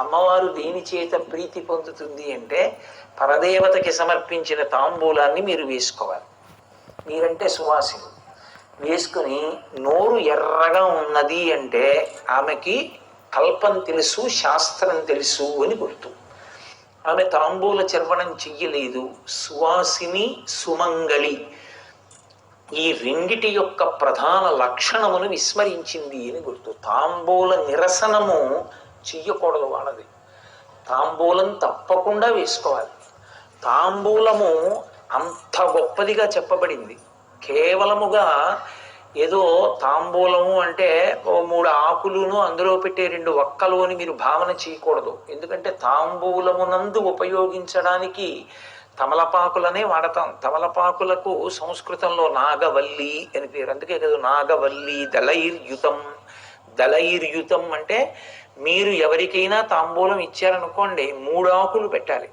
అమ్మవారు దేని చేత ప్రీతి పొందుతుంది అంటే పరదేవతకి సమర్పించిన తాంబూలాన్ని మీరు వేసుకోవాలి. మీరంటే సువాసిని. వేసుకుని నోరు ఎర్రగా ఉన్నది అంటే ఆమెకి కల్పం తెలుసు శాస్త్రం తెలుసు అని గుర్తు. ఆమె తాంబూల చర్వణం చెయ్యలేదు. సువాసిని సుమంగళి ఈ రెండిటి యొక్క ప్రధాన లక్షణమును విస్మరించింది అని గుర్తు. తాంబూల నిరసనము చెయ్యకూడదు వాళ్ళది. తాంబూలం తప్పకుండా వేసుకోవాలి. తాంబూలము అంత గొప్పదిగా చెప్పబడింది. కేవలముగా ఏదో తాంబూలము అంటే ఓ మూడు ఆకులును అందులో పెట్టే రెండు ఒక్కలు అని మీరు భావన చేయకూడదు. ఎందుకంటే తాంబూలమునందు ఉపయోగించడానికి తమలపాకులనే వాడతాం. తమలపాకులకు సంస్కృతంలో నాగవల్లి అని పేరు. అందుకే కదా నాగవల్లి దళైర్యుతం దళైర్యుతం అంటే మీరు ఎవరికైనా తాంబూలం ఇచ్చారనుకోండి మూడు ఆకులు పెట్టాలి.